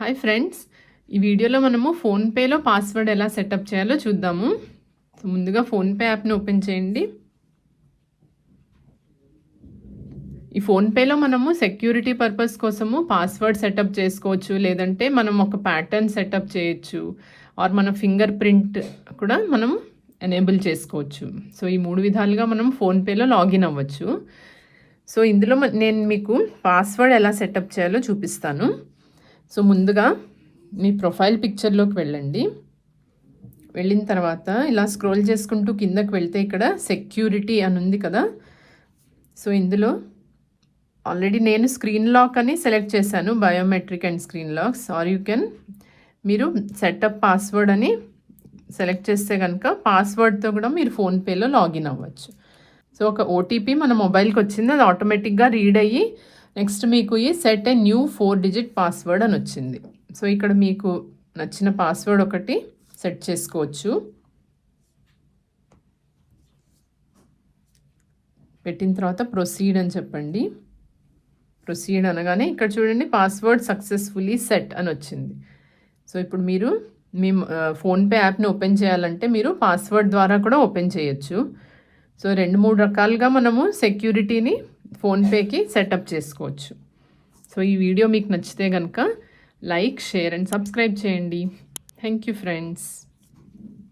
Hi friends ఈ వీడియోలో మనము ఫోన్పేలో పాస్వర్డ్ ఎలా సెటప్ చేయాలో చూద్దాము. ముందుగా ఫోన్పే యాప్ని ఓపెన్ చేయండి. ఈ ఫోన్పేలో మనము సెక్యూరిటీ పర్పస్ కోసము పాస్వర్డ్ సెటప్ చేసుకోవచ్చు లేదంటే మనం ఒక ప్యాటర్న్ సెటప్ చేయొచ్చు ఆర్ మన ఫింగర్ ప్రింట్ కూడా మనం ఎనేబుల్ చేసుకోవచ్చు. సో ఈ మూడు విధాలుగా మనం ఫోన్పేలో లాగిన్ అవ్వచ్చు. సో ఇందులో మ- నేను మీకు పాస్వర్డ్ ఎలా సెటప్ చేయాలో చూపిస్తాను. సో ముందుగా మీ ప్రొఫైల్ పిక్చర్లోకి వెళ్ళండి. వెళ్ళిన తర్వాత ఇలా స్క్రోల్ చేసుకుంటూ కిందకి వెళ్తే ఇక్కడ సెక్యూరిటీ అని ఉంది కదా. సో ఇందులో ఆల్రెడీ నేను స్క్రీన్ లాక్ అని సెలెక్ట్ చేశాను biometric and screen locks. Or you can మీరు సెటప్ పాస్వర్డ్ అని సెలెక్ట్ చేస్తే కనుక పాస్వర్డ్తో కూడా మీరు ఫోన్పేలో లాగిన్ అవ్వచ్చు. సో ఒక ఓటీపీ మన మొబైల్కి వచ్చింది అది ఆటోమేటిక్గా రీడ్ అయ్యి నెక్స్ట్ మీకు ఈ set a new four digit password అని వచ్చింది. సో ఇక్కడ మీకు నచ్చిన పాస్వర్డ్ ఒకటి సెట్ చేసుకోవచ్చు. పెట్టిన తర్వాత ప్రొసీడ్ అని చెప్పండి. ప్రొసీడ్ అనగానే ఇక్కడ చూడండి పాస్వర్డ్ సక్సెస్ఫుల్లీ సెట్ అని వచ్చింది. సో ఇప్పుడు మీరు మీ ఫోన్పే యాప్ని ఓపెన్ చేయాలంటే మీరు పాస్వర్డ్ ద్వారా కూడా ఓపెన్ చేయొచ్చు. సో రెండు మూడు రకాలుగా మనము సెక్యూరిటీని ఫోన్పేకి సెటప్ చేసుకోవచ్చు. సో ఈ వీడియో మీకు నచ్చితే కనుక లైక్ షేర్ అండ్ సబ్స్క్రైబ్ చేయండి. Thank you friends.